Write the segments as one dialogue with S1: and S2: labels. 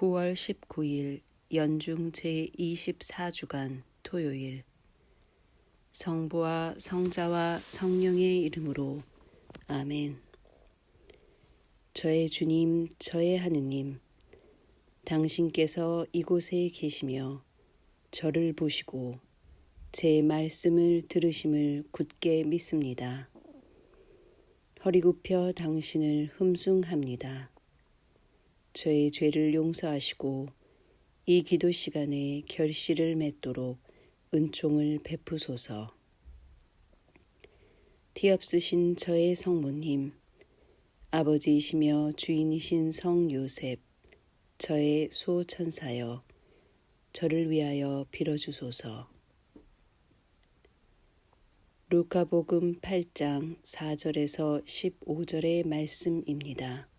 S1: 9월 19일 연중 제24주간 토요일 성부와 성자와 성령의 이름으로 아멘. 저의 주님, 저의 하느님, 당신께서 이곳에 계시며 저를 보시고 제 말씀을 들으심을 굳게 믿습니다. 허리 굽혀 당신을 흠숭합니다. 저의 죄를 용서하시고 이 기도 시간에 결실을 맺도록 은총을 베푸소서. 티없으신 저의 성모님, 아버지이시며 주인이신 성 요셉, 저의 수호천사여, 저를 위하여 빌어주소서. 루카복음 8장 4절에서 15절의 말씀입니다.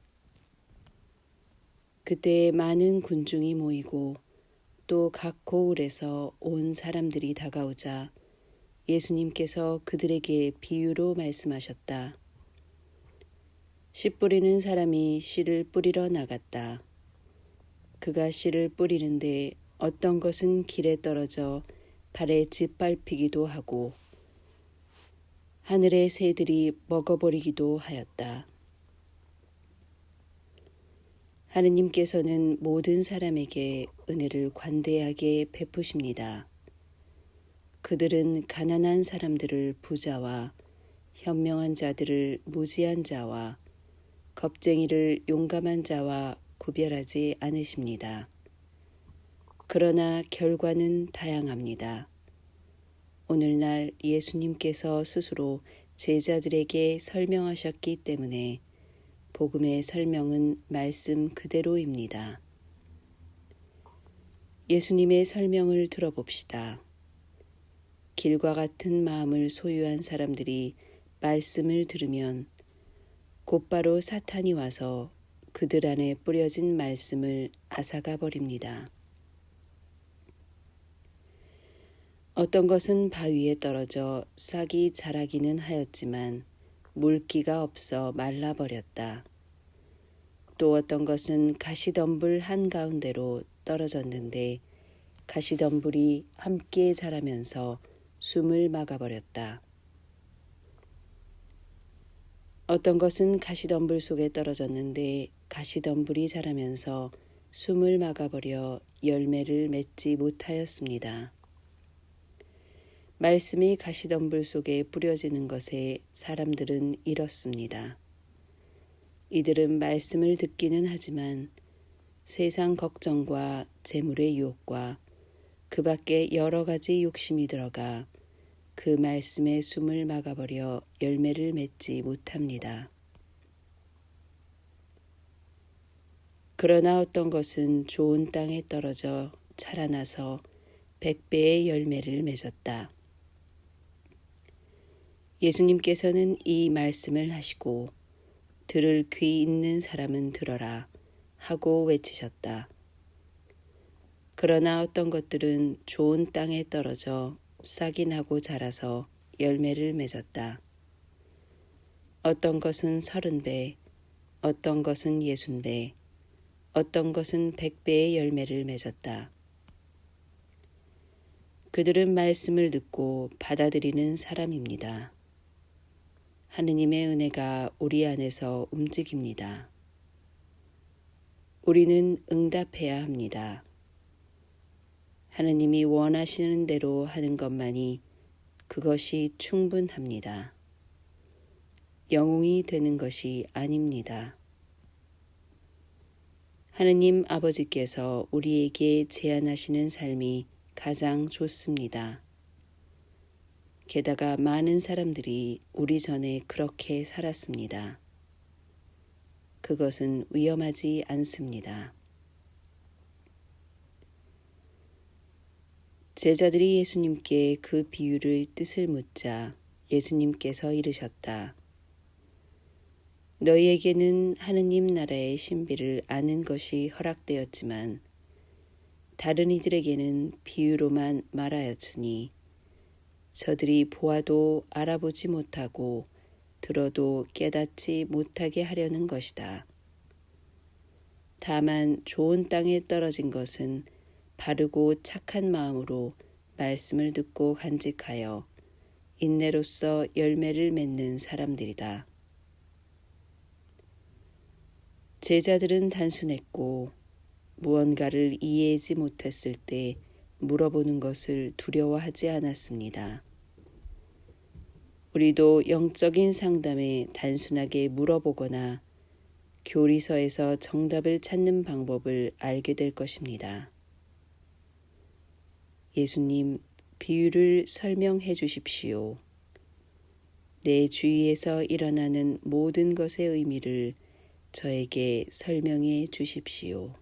S1: 그때 많은 군중이 모이고 또 각 고을에서 온 사람들이 다가오자 예수님께서 그들에게 비유로 말씀하셨다. 씨 뿌리는 사람이 씨를 뿌리러 나갔다. 그가 씨를 뿌리는데 어떤 것은 길에 떨어져 발에 짓밟히기도 하고 하늘의 새들이 먹어버리기도 하였다. 하느님께서는 모든 사람에게 은혜를 관대하게 베푸십니다. 그들은 가난한 사람들을 부자와 현명한 자들을 무지한 자와 겁쟁이를 용감한 자와 구별하지 않으십니다. 그러나 결과는 다양합니다. 오늘날 예수님께서 스스로 제자들에게 설명하셨기 때문에 복음의 설명은 말씀 그대로입니다. 예수님의 설명을 들어봅시다. 길과 같은 마음을 소유한 사람들이 말씀을 들으면 곧바로 사탄이 와서 그들 안에 뿌려진 말씀을 앗아가 버립니다. 어떤 것은 바위에 떨어져 싹이 자라기는 하였지만 물기가 없어 말라버렸다. 또 어떤 것은 가시덤불 한가운데로 떨어졌는데 가시덤불이 함께 자라면서 숨을 막아버렸다. 어떤 것은 가시덤불 속에 떨어졌는데 가시덤불이 자라면서 숨을 막아버려 열매를 맺지 못하였습니다. 말씀이 가시덤불 속에 뿌려지는 것에 사람들은 이렇습니다. 이들은 말씀을 듣기는 하지만 세상 걱정과 재물의 유혹과 그 밖에 여러 가지 욕심이 들어가 그 말씀의 숨을 막아버려 열매를 맺지 못합니다. 그러나 어떤 것은 좋은 땅에 떨어져 자라나서 백배의 열매를 맺었다. 예수님께서는 이 말씀을 하시고 들을 귀 있는 사람은 들어라 하고 외치셨다. 그러나 어떤 것들은 좋은 땅에 떨어져 싹이 나고 자라서 열매를 맺었다. 어떤 것은 서른 배, 어떤 것은 예순 배, 어떤 것은 백 배의 열매를 맺었다. 그들은 말씀을 듣고 받아들이는 사람입니다. 하느님의 은혜가 우리 안에서 움직입니다. 우리는 응답해야 합니다. 하느님이 원하시는 대로 하는 것만이 그것이 충분합니다. 영웅이 되는 것이 아닙니다. 하느님 아버지께서 우리에게 제안하시는 삶이 가장 좋습니다. 게다가 많은 사람들이 우리 전에 그렇게 살았습니다. 그것은 위험하지 않습니다. 제자들이 예수님께 그 비유를 뜻을 묻자 예수님께서 이르셨다. 너희에게는 하느님 나라의 신비를 아는 것이 허락되었지만 다른 이들에게는 비유로만 말하였으니 저들이 보아도 알아보지 못하고 들어도 깨닫지 못하게 하려는 것이다. 다만 좋은 땅에 떨어진 것은 바르고 착한 마음으로 말씀을 듣고 간직하여 인내로서 열매를 맺는 사람들이다. 제자들은 단순했고 무언가를 이해하지 못했을 때 물어보는 것을 두려워하지 않았습니다. 우리도 영적인 상담에 단순하게 물어보거나 교리서에서 정답을 찾는 방법을 알게 될 것입니다. 예수님, 비유를 설명해 주십시오. 내 주위에서 일어나는 모든 것의 의미를 저에게 설명해 주십시오.